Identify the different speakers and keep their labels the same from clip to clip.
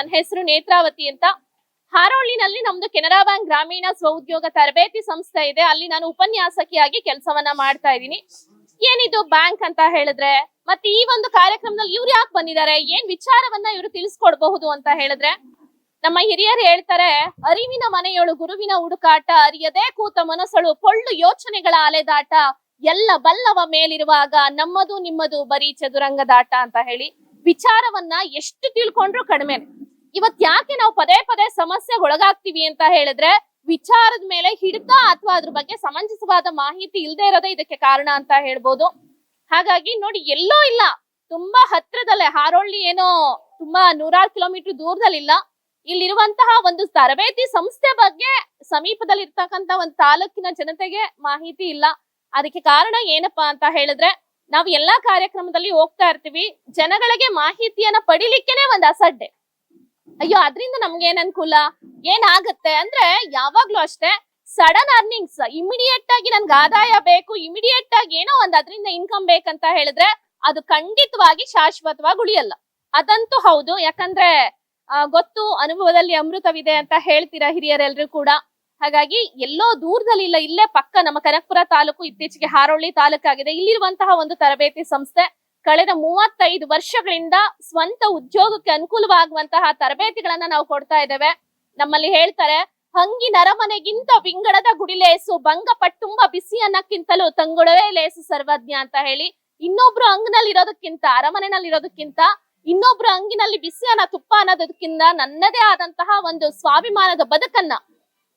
Speaker 1: ನನ್ನ ಹೆಸರು ನೇತ್ರಾವತಿ ಅಂತ. ಹಾರೋಳ್ಳಿನಲ್ಲಿ ನಮ್ದು ಕೆನರಾ ಬ್ಯಾಂಕ್ ಗ್ರಾಮೀಣ ಸ್ವಉದ್ಯೋಗ ತರಬೇತಿ ಸಂಸ್ಥೆ ಇದೆ. ಅಲ್ಲಿ ನಾನು ಉಪನ್ಯಾಸಕಿಯಾಗಿ ಕೆಲಸವನ್ನ ಮಾಡ್ತಾ ಇದ್ದೀನಿ. ಏನಿದು ಬ್ಯಾಂಕ್ ಅಂತ ಹೇಳಿದ್ರೆ, ಮತ್ತೆ ಈ ಒಂದು ಕಾರ್ಯಕ್ರಮದಲ್ಲಿ ಇವ್ರು ಯಾಕೆ ಬಂದಿದ್ದಾರೆ, ಏನ್ ವಿಚಾರವನ್ನ ಇವರು ತಿಳಿಸ್ಕೊಡ್ಬಹುದು ಅಂತ ಹೇಳಿದ್ರೆ, ನಮ್ಮ ಹಿರಿಯರು ಹೇಳ್ತಾರೆ, ಅರಿವಿನ ಮನೆಯೊಳು ಗುರುವಿನ ಹುಡುಕಾಟ, ಅರಿಯದೇ ಕೂತ ಮನಸ್ಸಳು, ಪೊಳ್ಳು ಯೋಚನೆಗಳ ಅಲೆದಾಟ, ಎಲ್ಲ ಬಲ್ಲವ ಮೇಲಿರುವಾಗ ನಮ್ಮದು ನಿಮ್ಮದು ಬರೀ ಚದುರಂಗದಾಟ ಅಂತ ಹೇಳಿ ವಿಚಾರವನ್ನ ಎಷ್ಟು ತಿಳ್ಕೊಂಡ್ರು ಕಡಿಮೆ ಇವತ್ ಯಾಕೆ ನಾವು ಪದೇ ಪದೇ ಸಮಸ್ಯೆಗೆ ಒಳಗಾಗ್ತೀವಿ ಅಂತ ಹೇಳಿದ್ರೆ ವಿಚಾರದ ಮೇಲೆ ಹಿಡಿತ ಅಥವಾ ಅದ್ರ ಬಗ್ಗೆ ಸಮಂಜಸವಾದ ಮಾಹಿತಿ ಇಲ್ಲದೆ ಇರೋದೇ ಇದಕ್ಕೆ ಕಾರಣ ಅಂತ ಹೇಳ್ಬೋದು. ಹಾಗಾಗಿ ನೋಡಿ, ಎಲ್ಲೋ ಇಲ್ಲ. ತುಂಬಾ ಹತ್ರದಲ್ಲೇ, ಹಾರೋಳ್ಳಿ ಏನೋ ತುಂಬಾ ನೂರಾರು ಕಿಲೋಮೀಟರ್ ದೂರದಲ್ಲಿಲ್ಲ. ಇಲ್ಲಿರುವಂತಹ ಒಂದು ತರಬೇತಿ ಸಂಸ್ಥೆ ಬಗ್ಗೆ ಸಮೀಪದಲ್ಲಿ ಇರ್ತಕ್ಕಂತ ಒಂದು ತಾಲೂಕಿನ ಜನತೆಗೆ ಮಾಹಿತಿ ಇಲ್ಲ. ಅದಕ್ಕೆ ಕಾರಣ ಏನಪ್ಪಾ ಅಂತ ಹೇಳಿದ್ರೆ, ನಾವು ಎಲ್ಲಾ ಕಾರ್ಯಕ್ರಮದಲ್ಲಿ ಹೋಗ್ತಾ ಇರ್ತೀವಿ. ಜನಗಳಿಗೆ ಮಾಹಿತಿಯನ್ನ ಪಡಿಲಿಕ್ಕೆನೆ ಒಂದು ಅಸಡ್ಡೆ. ಅಯ್ಯೋ, ಅದ್ರಿಂದ ನಮ್ಗೆ ಏನ್ ಅನುಕೂಲ ಏನಾಗತ್ತೆ ಅಂದ್ರೆ ಯಾವಾಗ್ಲೂ ಅಷ್ಟೇ ಸಡನ್ ಅರ್ನಿಂಗ್ಸ್ ಇಮಿಡಿಯೇಟ್ ಆಗಿ ನನ್ಗೆ ಆದಾಯ ಬೇಕು ಇಮಿಡಿಯೇಟ್ ಆಗಿ ಏನೋ ಒಂದ್ ಅದರಿಂದ ಇನ್ಕಮ್ ಬೇಕಂತ ಹೇಳಿದ್ರೆ ಅದು ಖಂಡಿತವಾಗಿ ಶಾಶ್ವತವಾಗಿ ಉಳಿಯಲ್ಲ. ಅದಂತೂ ಹೌದು. ಯಾಕಂದ್ರೆ ಗೊತ್ತು, ಅನುಭವದಲ್ಲಿ ಅಮೃತವಿದೆ ಅಂತ ಹೇಳ್ತೀರಾ ಹಿರಿಯರೆಲ್ಲರೂ ಕೂಡ. ಹಾಗಾಗಿ ಎಲ್ಲೋ ದೂರದಲ್ಲಿ ಇಲ್ಲ, ಇಲ್ಲೇ ಪಕ್ಕ ನಮ್ಮ ಕನಕಪುರ ತಾಲೂಕು ಇತ್ತೀಚೆಗೆ ಹಾರೋಳ್ಳಿ ತಾಲೂಕಾಗಿದೆ. ಇಲ್ಲಿರುವಂತಹ ಒಂದು ತರಬೇತಿ ಸಂಸ್ಥೆ ಕಳೆದ ಮೂವತ್ತೈದು ವರ್ಷಗಳಿಂದ ಸ್ವಂತ ಉದ್ಯೋಗಕ್ಕೆ ಅನುಕೂಲವಾಗುವಂತಹ ತರಬೇತಿಗಳನ್ನ ನಾವು ಕೊಡ್ತಾ ಇದ್ದೇವೆ. ನಮ್ಮಲ್ಲಿ ಹೇಳ್ತಾರೆ, ಹಂಗಿ ನರಮನೆಗಿಂತ ವಿಂಗಡದ ಗುಡಿಲೇಸು ಭಂಗ ಪಟ್ಟುಂಬ ಬಿಸಿ ಅನ್ನಕ್ಕಿಂತಲೂ ತಂಗುಳವೇ ಲೇಸು ಸರ್ವಜ್ಞ ಅಂತ ಹೇಳಿ ಇನ್ನೊಬ್ರು ಅಂಗನಲ್ಲಿ ಇರೋದಕ್ಕಿಂತ ಅರಮನೆನಲ್ಲಿ ಇರೋದಕ್ಕಿಂತ ಇನ್ನೊಬ್ರು ಅಂಗಿನಲ್ಲಿ ಬಿಸಿ ಅನ್ನ ತುಪ್ಪ ಅನ್ನೋದಕ್ಕಿಂತ ನನ್ನದೇ ಆದಂತಹ ಒಂದು ಸ್ವಾಭಿಮಾನದ ಬದುಕನ್ನ.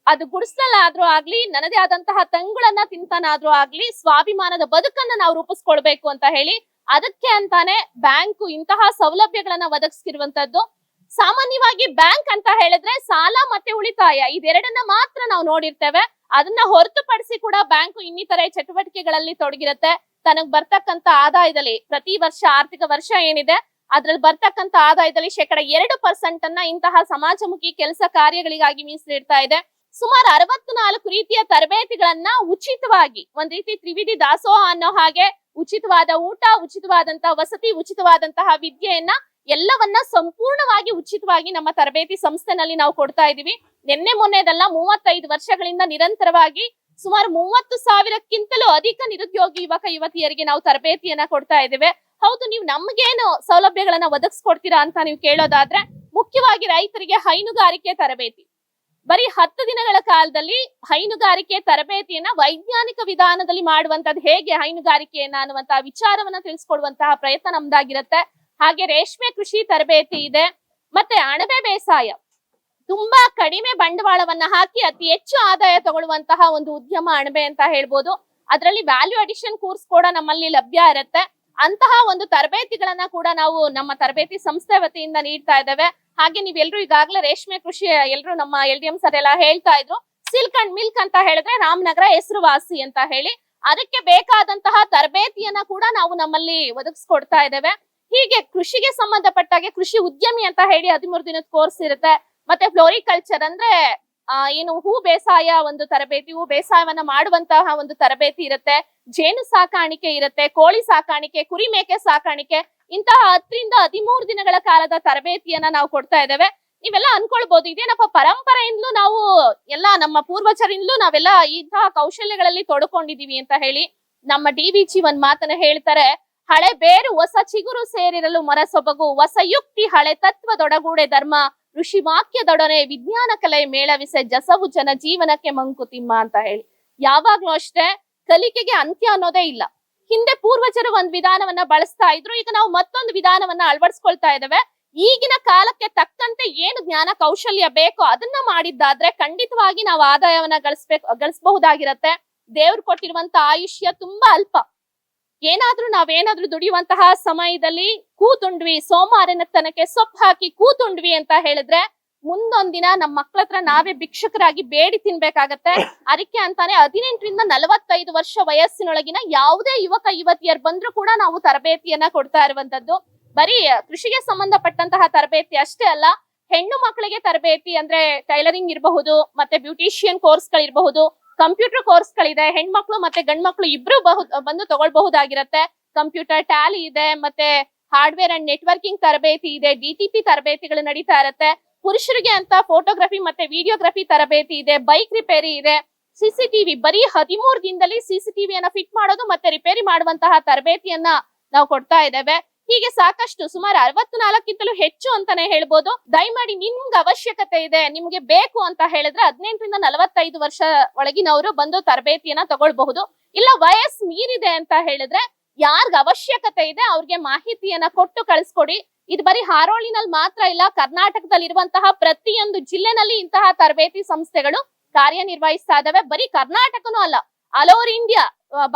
Speaker 1: ಅದು ಗುಡಿಸಲಾದ್ರೂ ಆಗ್ಲಿ, ನನ್ನದೇ ಆದಂತಹ ತಂಗುಳನ್ನ ತಿಂತಾನಾದ್ರೂ ಆಗ್ಲಿ, ಸ್ವಾಭಿಮಾನದ ಬದುಕನ್ನ ನಾವು ರೂಪಿಸ್ಕೊಳ್ಬೇಕು ಅಂತ ಹೇಳಿ ಅದಕ್ಕೆ ಅಂತಾನೆ ಬ್ಯಾಂಕು ಇಂತಹ ಸೌಲಭ್ಯಗಳನ್ನ ಒದಗಿಸ್ತಿರುವಂತದ್ದು. ಸಾಮಾನ್ಯವಾಗಿ ಬ್ಯಾಂಕ್ ಅಂತ ಹೇಳಿದ್ರೆ ಸಾಲ ಮತ್ತೆ ಉಳಿತಾಯ ಇದೆರಡನ್ನ ಮಾತ್ರ ನಾವು ನೋಡಿರ್ತೇವೆ. ಅದನ್ನ ಹೊರತುಪಡಿಸಿ ಕೂಡ ಬ್ಯಾಂಕು ಇನ್ನಿತರೆ ಚಟುವಟಿಕೆಗಳಲ್ಲಿ ತೊಡಗಿರುತ್ತೆ. ತನಗ್ ಬರ್ತಕ್ಕಂತ ಆದಾಯದಲ್ಲಿ ಪ್ರತಿ ವರ್ಷ ಆರ್ಥಿಕ ವರ್ಷ ಏನಿದೆ, ಅದ್ರಲ್ಲಿ ಬರ್ತಕ್ಕಂತ ಆದಾಯದಲ್ಲಿ ಶೇಕಡ ಎರಡು ಪರ್ಸೆಂಟ್ ಅನ್ನ ಇಂತಹ ಸಮಾಜಮುಖಿ ಕೆಲಸ ಕಾರ್ಯಗಳಿಗಾಗಿ ಮೀಸಲಿಡ್ತಾ ಇದೆ. ಸುಮಾರು ಅರವತ್ನಾಲ್ಕು ರೀತಿಯ ತರಬೇತಿಗಳನ್ನ ಉಚಿತವಾಗಿ, ಒಂದ್ ರೀತಿ ತ್ರಿವಿಧಿ ದಾಸೋಹ ಅನ್ನೋ ಹಾಗೆ ಉಚಿತವಾದ ಊಟ, ಉಚಿತವಾದಂತಹ ವಸತಿ, ಉಚಿತವಾದಂತಹ ವಿದ್ಯೆಯನ್ನ ಎಲ್ಲವನ್ನ ಸಂಪೂರ್ಣವಾಗಿ ಉಚಿತವಾಗಿ ನಮ್ಮ ತರಬೇತಿ ಸಂಸ್ಥೆನಲ್ಲಿ ನಾವು ಕೊಡ್ತಾ ಇದೀವಿ. ನಿನ್ನೆ ಮೊನ್ನೆದಲ್ಲ ಮೂವತ್ತೈದು ವರ್ಷಗಳಿಂದ ನಿರಂತರವಾಗಿ ಸುಮಾರು ಮೂವತ್ತು ಸಾವಿರಕ್ಕಿಂತಲೂ ಅಧಿಕ ನಿರುದ್ಯೋಗಿ ಯುವಕ, ಯುವತಿಯರಿಗೆ ನಾವು ತರಬೇತಿಯನ್ನ ಕೊಡ್ತಾ ಇದ್ದೇವೆ. ಹೌದು, ನೀವು ನಮ್ಗೇನು ಸೌಲಭ್ಯಗಳನ್ನ ಒದಗಿಸ್ಕೊಡ್ತೀರಾ ಅಂತ ನೀವು ಕೇಳೋದಾದ್ರೆ ಮುಖ್ಯವಾಗಿ ರೈತರಿಗೆ ಹೈನುಗಾರಿಕೆ ತರಬೇತಿ. ಬರೀ ಹತ್ತು ದಿನಗಳ ಕಾಲದಲ್ಲಿ ಹೈನುಗಾರಿಕೆ ತರಬೇತಿಯನ್ನ ವೈಜ್ಞಾನಿಕ ವಿಧಾನದಲ್ಲಿ ಮಾಡುವಂತದ್ದು ಹೇಗೆ ಹೈನುಗಾರಿಕೆಯನ್ನ ಅನ್ನುವಂತಹ ವಿಚಾರವನ್ನ ತಿಳಿಸ್ಕೊಡುವಂತಹ ಪ್ರಯತ್ನ ನಮ್ದಾಗಿರುತ್ತೆ. ಹಾಗೆ ರೇಷ್ಮೆ ಕೃಷಿ ತರಬೇತಿ ಇದೆ. ಮತ್ತೆ ಅಣಬೆ ಬೇಸಾಯ ತುಂಬಾ ಕಡಿಮೆ ಬಂಡವಾಳವನ್ನ ಹಾಕಿ ಅತಿ ಹೆಚ್ಚು ಆದಾಯ ತಗೊಳ್ಳುವಂತಹ ಒಂದು ಉದ್ಯಮ ಅಣಬೆ ಅಂತ ಹೇಳ್ಬೋದು. ಅದರಲ್ಲಿ ವ್ಯಾಲ್ಯೂ ಅಡಿಷನ್ ಕೋರ್ಸ್ ಕೂಡ ನಮ್ಮಲ್ಲಿ ಲಭ್ಯ ಇರುತ್ತೆ. ಅಂತಹ ಒಂದು ತರಬೇತಿಗಳನ್ನ ಕೂಡ ನಾವು ನಮ್ಮ ತರಬೇತಿ ಸಂಸ್ಥೆ ವತಿಯಿಂದ ನೀಡ್ತಾ ಇದ್ದೇವೆ. ಹಾಗೆ ನೀವೆಲ್ರು ಈಗಾಗಲೇ ರೇಷ್ಮೆ ಕೃಷಿ, ಎಲ್ರು ನಮ್ಮ ಎಲ್ ಡಿ ಎಂ ಸರ್ ಎಲ್ಲ ಹೇಳ್ತಾ ಇದ್ರು. ಸಿಲ್ಕ್ ಅಂಡ್ ಮಿಲ್ಕ್ ಅಂತ ಹೇಳಿದ್ರೆ ರಾಮನಗರ ಹೆಸರುವಾಸಿ ಅಂತ ಹೇಳಿ. ಅದಕ್ಕೆ ಬೇಕಾದಂತಹ ತರಬೇತಿಯನ್ನ ಕೂಡ ನಾವು ನಮ್ಮಲ್ಲಿ ಒದಗಿಸ್ಕೊಡ್ತಾ ಇದ್ದೇವೆ. ಹೀಗೆ ಕೃಷಿಗೆ ಸಂಬಂಧಪಟ್ಟಾಗೆ ಕೃಷಿ ಉದ್ಯಮಿ ಅಂತ ಹೇಳಿ ಹದಿಮೂರು ದಿನದ ಕೋರ್ಸ್ ಇರುತ್ತೆ. ಮತ್ತೆ ಫ್ಲೋರಿಕಲ್ಚರ್ ಅಂದ್ರೆ ಏನು ಹೂ ಬೇಸಾಯ ಒಂದು ತರಬೇತಿ, ಹೂ ಬೇಸಾಯವನ್ನ ಮಾಡುವಂತಹ ಒಂದು ತರಬೇತಿ ಇರುತ್ತೆ. ಜೇನು ಸಾಕಾಣಿಕೆ ಇರುತ್ತೆ, ಕೋಳಿ ಸಾಕಾಣಿಕೆ ಕುರಿ ಮೇಕೆ ಸಾಕಾಣಿಕೆ ಇಂತಹ ಹತ್ತರಿಂದ ಹದಿಮೂರು ದಿನಗಳ ಕಾಲದ ತರಬೇತಿಯನ್ನ ನಾವು ಕೊಡ್ತಾ ಇದ್ದೇವೆ. ನೀವೆಲ್ಲ ಅನ್ಕೊಳ್ಬಹುದು ಇದೇನಪ್ಪ ಪರಂಪರೆಯಿಂದಲೂ ನಾವು ಎಲ್ಲ ನಮ್ಮ ಪೂರ್ವಜರಿಂದಲೂ ನಾವೆಲ್ಲ ಇಂತಹ ಕೌಶಲ್ಯಗಳಲ್ಲಿ ತೊಡ್ಕೊಂಡಿದೀವಿ ಅಂತ ಹೇಳಿ ನಮ್ಮ ಡಿ ವಿ ಒಂದ್ ಮಾತನ್ನ ಹೇಳ್ತಾರೆ, ಹಳೆ ಬೇರು ಹೊಸ ಚಿಗುರು ಸೇರಿರಲು ಮರಸೊಬಗು ಹೊಸ ಯುಕ್ತಿ ಹಳೆ ತತ್ವದೊಡಗೂಡೆ ಧರ್ಮ, ಋಷಿ ವಾಕ್ಯದೊಡನೆ ವಿಜ್ಞಾನ ಕಲೆ ಮೇಳವಿಸೆ ಜಸವು ಜನ ಜೀವನಕ್ಕೆ ಮಂಕುತಿಮ್ಮ ಅಂತ ಹೇಳಿ. ಯಾವಾಗ್ಲೂ ಅಷ್ಟೇ ಕಲಿಕೆಗೆ ಅಂತ್ಯ ಅನ್ನೋದೇ ಇಲ್ಲ. ಹಿಂದೆ ಪೂರ್ವಜರು ಒಂದ್ ವಿಧಾನವನ್ನ ಬಳಸ್ತಾ ಇದ್ರು. ಈಗ ನಾವು ಮತ್ತೊಂದು ವಿಧಾನವನ್ನ ಅಳವಡಿಸ್ಕೊಳ್ತಾ ಇದ್ದೇವೆ. ಈಗಿನ ಕಾಲಕ್ಕೆ ತಕ್ಕಂತೆ ಏನು ಜ್ಞಾನ ಕೌಶಲ್ಯ ಬೇಕೋ ಅದನ್ನ ಮಾಡಿದ್ದಾದ್ರೆ ಖಂಡಿತವಾಗಿ ನಾವು ಆದಾಯವನ್ನ ಗಳಿಸ್ಬೇಕು ಗಳಿಸಬಹುದಾಗಿರತ್ತೆ. ದೇವ್ರು ಕೊಟ್ಟಿರುವಂತ ಆಯುಷ್ಯ ತುಂಬಾ ಅಲ್ಪ. ಏನಾದ್ರೂ ನಾವೇನಾದ್ರೂ ದುಡಿಯುವಂತಹ ಸಮಯದಲ್ಲಿ ಕೂತುಂಡ್ವಿ ಸೋಮವಾರನ ತನಕ ಸೊಪ್ಪು ಹಾಕಿ ಕೂತುಂಡ್ವಿ ಅಂತ ಹೇಳಿದ್ರೆ ಮುಂದೊಂದಿನ ನಮ್ಮ ಮಕ್ಳ ಹತ್ರ ನಾವೇ ಭಿಕ್ಷುಕರಾಗಿ ಬೇಡಿ ತಿನ್ಬೇಕಾಗತ್ತೆ. ಅದಕ್ಕೆ ಅಂತಾನೆ ಹದಿನೆಂಟರಿಂದ ನಲವತ್ತೈದು ವರ್ಷ ವಯಸ್ಸಿನೊಳಗಿನ ಯಾವುದೇ ಯುವಕ, ಯುವತಿಯರು ಬಂದ್ರು ಕೂಡ ನಾವು ತರಬೇತಿಯನ್ನ ಕೊಡ್ತಾ ಇರುವಂತದ್ದು. ಬರೀ ಕೃಷಿಗೆ ಸಂಬಂಧಪಟ್ಟಂತಹ ತರಬೇತಿ ಅಷ್ಟೇ ಅಲ್ಲ, ಹೆಣ್ಣು ಮಕ್ಕಳಿಗೆ ತರಬೇತಿ ಅಂದ್ರೆ ಟೈಲರಿಂಗ್ ಇರಬಹುದು, ಮತ್ತೆ ಬ್ಯೂಟಿಷಿಯನ್ ಕೋರ್ಸ್ ಗಳಿರಬಹುದು ಕಂಪ್ಯೂಟರ್ ಕೋರ್ಸ್ ಗಳಿದೆ ಹೆಣ್ಮಕ್ಳು ಮತ್ತೆ ಗಂಡ್ಮಕ್ಳು ಇಬ್ರು ಬಂದು ತಗೊಳ್ಬಹುದಾಗಿರತ್ತೆ. ಕಂಪ್ಯೂಟರ್ ಟ್ಯಾಲಿ ಇದೆ, ಮತ್ತೆ ಹಾರ್ಡ್ವೇರ್ ಅಂಡ್ ನೆಟ್ವರ್ಕಿಂಗ್ ತರಬೇತಿ ಇದೆ ಡಿಟಿಪಿ ತರಬೇತಿಗಳು ನಡೀತಾ ಇರುತ್ತೆ. ಪುರುಷರಿಗೆ ಅಂತ ಫೋಟೋಗ್ರಫಿ ಮತ್ತೆ ವಿಡಿಯೋಗ್ರಫಿ ತರಬೇತಿ ಇದೆ ಬೈಕ್ ರಿಪೇರಿ ಇದೆ ಸಿಸಿಟಿವಿ ಬರೀ ಹದಿಮೂರು ದಿನದಲ್ಲಿ ಸಿಸಿಟಿವಿಯನ್ನ ಫಿಟ್ ಮಾಡೋದು ಮತ್ತೆ ರಿಪೇರಿ ಮಾಡುವಂತಹ ತರಬೇತಿಯನ್ನ ನಾವು ಕೊಡ್ತಾ ಇದ್ದೇವೆ. ಹೀಗೆ ಸಾಕಷ್ಟು ಸುಮಾರು ಅರವತ್ತು ನಾಲ್ಕಿಂತಲೂ ಹೆಚ್ಚು ಅಂತಾನೆ ಹೇಳ್ಬೋದು. ದಯಮಾಡಿ ನಿಮ್ಗೆ ಅವಶ್ಯಕತೆ ಇದೆ, ನಿಮ್ಗೆ ಬೇಕು ಅಂತ ಹೇಳಿದ್ರೆ ಹದಿನೆಂಟರಿಂದ ನಲವತ್ತೈದು ವರ್ಷ ಒಳಗಿನವರು ಬಂದು ತರಬೇತಿಯನ್ನ ತಗೊಳ್ಬಹುದು. ಇಲ್ಲ ವಯಸ್ ಮೀರಿದೆ ಅಂತ ಹೇಳಿದ್ರೆ ಯಾರ್ಗ ಅವಶ್ಯಕತೆ ಇದೆ ಅವ್ರಿಗೆ ಮಾಹಿತಿಯನ್ನ ಕೊಟ್ಟು ಕಳಿಸ್ಕೊಡಿ. ಇದು ಬರೀ ಹಾರೋಳಿನಲ್ಲಿ ಮಾತ್ರ ಇಲ್ಲ ಕರ್ನಾಟಕದಲ್ಲಿ ಇರುವಂತಹ ಪ್ರತಿಯೊಂದು ಜಿಲ್ಲೆನಲ್ಲಿ ಇಂತಹ ತರಬೇತಿ ಸಂಸ್ಥೆಗಳು ಕಾರ್ಯನಿರ್ವಹಿಸ್ತಾ ಇದಾವೆ. ಬರೀ ಕರ್ನಾಟಕನೂ ಅಲ್ಲ ಆಲ್ ಓವರ್ ಇಂಡಿಯಾ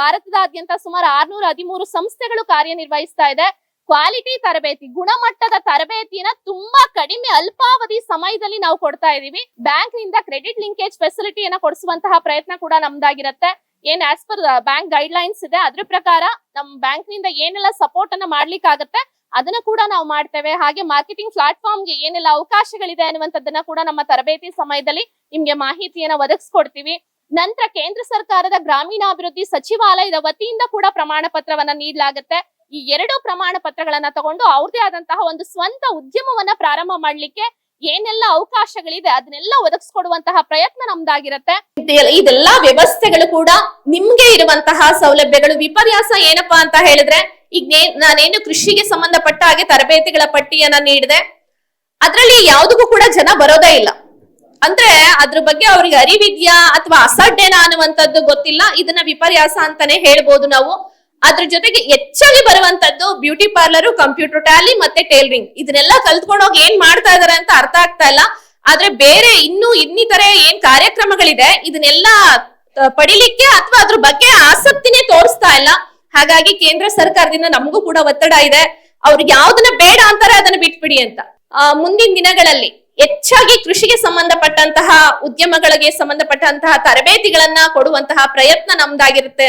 Speaker 1: ಭಾರತದಾದ್ಯಂತ ಸುಮಾರು ಆರ್ನೂರ ಹದಿಮೂರು ಸಂಸ್ಥೆಗಳು ಕಾರ್ಯನಿರ್ವಹಿಸ್ತಾ ಇದೆ. ಕ್ವಾಲಿಟಿ ತರಬೇತಿ, ಗುಣಮಟ್ಟದ ತರಬೇತಿಯನ್ನ ತುಂಬಾ ಕಡಿಮೆ ಅಲ್ಪಾವಧಿ ಸಮಯದಲ್ಲಿ ನಾವು ಕೊಡ್ತಾ ಇದೀವಿ. ಬ್ಯಾಂಕ್ನಿಂದ ಕ್ರೆಡಿಟ್ ಲಿಂಕೇಜ್ ಫೆಸಿಲಿಟಿಯನ್ನ ಕೊಡಿಸುವಂತಹ ಪ್ರಯತ್ನ ಕೂಡ ನಮ್ದಾಗಿರುತ್ತೆ. ಏನ್ as per bank guidelines ಇದೆ, ಅದ್ರ ಪ್ರಕಾರ ನಮ್ ಬ್ಯಾಂಕ್ನಿಂದ ಏನೆಲ್ಲ ಸಪೋರ್ಟ್ ಅನ್ನ ಮಾಡ್ಲಿಕ್ಕಾಗತ್ತೆ, ಅದನ್ನ ಕೂಡ ನಾವು ಮಾಡ್ತೇವೆ. ಹಾಗೆ ಮಾರ್ಕೆಟಿಂಗ್ ಪ್ಲಾಟ್ಫಾರ್ಮ್ಗೆ ಏನೆಲ್ಲ ಅವಕಾಶಗಳಿದೆ ಅನ್ನುವಂಥದ್ದನ್ನ ಕೂಡ ನಮ್ಮ ತರಬೇತಿ ಸಮಯದಲ್ಲಿ ನಿಮ್ಗೆ ಮಾಹಿತಿಯನ್ನ ಒದಗಿಸ್ಕೊಡ್ತೀವಿ. ನಂತರ ಕೇಂದ್ರ ಸರ್ಕಾರದ ಗ್ರಾಮೀಣಾಭಿವೃದ್ಧಿ ಸಚಿವಾಲಯದ ವತಿಯಿಂದ ಕೂಡ ಪ್ರಮಾಣ ಪತ್ರವನ್ನ ನೀಡಲಾಗುತ್ತೆ. ಈ ಎರಡು ಪ್ರಮಾಣ ಪತ್ರಗಳನ್ನ ತಗೊಂಡು ಅವ್ರದೇ ಆದಂತಹ ಒಂದು ಸ್ವಂತ ಉದ್ಯಮವನ್ನ ಪ್ರಾರಂಭ ಮಾಡ್ಲಿಕ್ಕೆ ಏನೆಲ್ಲ ಅವಕಾಶಗಳಿದೆ ಅದನ್ನೆಲ್ಲ ಒದಗಿಸ್ಕೊಡುವಂತಹ ಪ್ರಯತ್ನ ನಮ್ದಾಗಿರತ್ತೆ. ಇದೆಲ್ಲ- ವ್ಯವಸ್ಥೆಗಳು ಕೂಡ ನಿಮ್ಗೆ ಇರುವಂತಹ ಸೌಲಭ್ಯಗಳು. ವಿಪರ್ಯಾಸ ಏನಪ್ಪಾ ಅಂತ ಹೇಳಿದ್ರೆ ಈಗ ನಾನೇನು ಕೃಷಿಗೆ ಸಂಬಂಧಪಟ್ಟ ಹಾಗೆ ತರಬೇತಿಗಳ ಪಟ್ಟಿಯನ್ನ ನೀಡಿದೆ, ಅದ್ರಲ್ಲಿ ಯಾವ್ದಕ್ಕೂ ಕೂಡ ಜನ ಬರೋದೇ ಇಲ್ಲ. ಅಂದ್ರೆ ಅದ್ರ ಬಗ್ಗೆ ಅವ್ರಿಗೆ ಅರಿವಿದ್ಯಾ ಅಥವಾ ಅಸಡ್ಡೆನಾ ಅನ್ನುವಂಥದ್ದು ಗೊತ್ತಿಲ್ಲ. ಇದನ್ನ ವಿಪರ್ಯಾಸ ಅಂತಾನೆ ಹೇಳ್ಬೋದು ನಾವು. ಅದ್ರ ಜೊತೆಗೆ ಹೆಚ್ಚಾಗಿ ಬರುವಂತದ್ದು ಬ್ಯೂಟಿ ಪಾರ್ಲರ್, ಕಂಪ್ಯೂಟರ್ ಟ್ಯಾಲಿ ಮತ್ತೆ ಟೈಲರಿಂಗ್. ಇದನ್ನೆಲ್ಲ ಕಲ್ತ್ಕೊಂಡೋಗಿ ಏನ್ ಮಾಡ್ತಾ ಇದಾರೆ ಅಂತ ಅರ್ಥ ಆಗ್ತಾ ಇಲ್ಲ. ಆದ್ರೆ ಬೇರೆ ಇನ್ನು ಇನ್ನಿತರೆ ಏನ್ ಕಾರ್ಯಕ್ರಮಗಳಿದೆ, ಇದನ್ನೆಲ್ಲ ಪಡಿಲಿಕ್ಕೆ ಅಥವಾ ಅದ್ರ ಬಗ್ಗೆ ಆಸಕ್ತಿನೇ ತೋರಿಸ್ತಾ ಇಲ್ಲ. ಹಾಗಾಗಿ ಕೇಂದ್ರ ಸರ್ಕಾರದಿಂದ ನಮಗೂ ಕೂಡ ಒತ್ತಡ ಇದೆ. ಅವ್ರಿಗೆ ಯಾವ್ದನ್ನ ಬೇಡ ಅಂತಾರೆ ಅದನ್ನ ಬಿಟ್ಬಿಡಿ ಅಂತ. ಮುಂದಿನ ದಿನಗಳಲ್ಲಿ ಹೆಚ್ಚಾಗಿ ಕೃಷಿಗೆ ಸಂಬಂಧಪಟ್ಟಂತಹ ಉದ್ಯಮಗಳಿಗೆ ಸಂಬಂಧಪಟ್ಟಂತಹ ತರಬೇತಿಗಳನ್ನ ಕೊಡುವಂತಹ ಪ್ರಯತ್ನ ನಮ್ದಾಗಿರುತ್ತೆ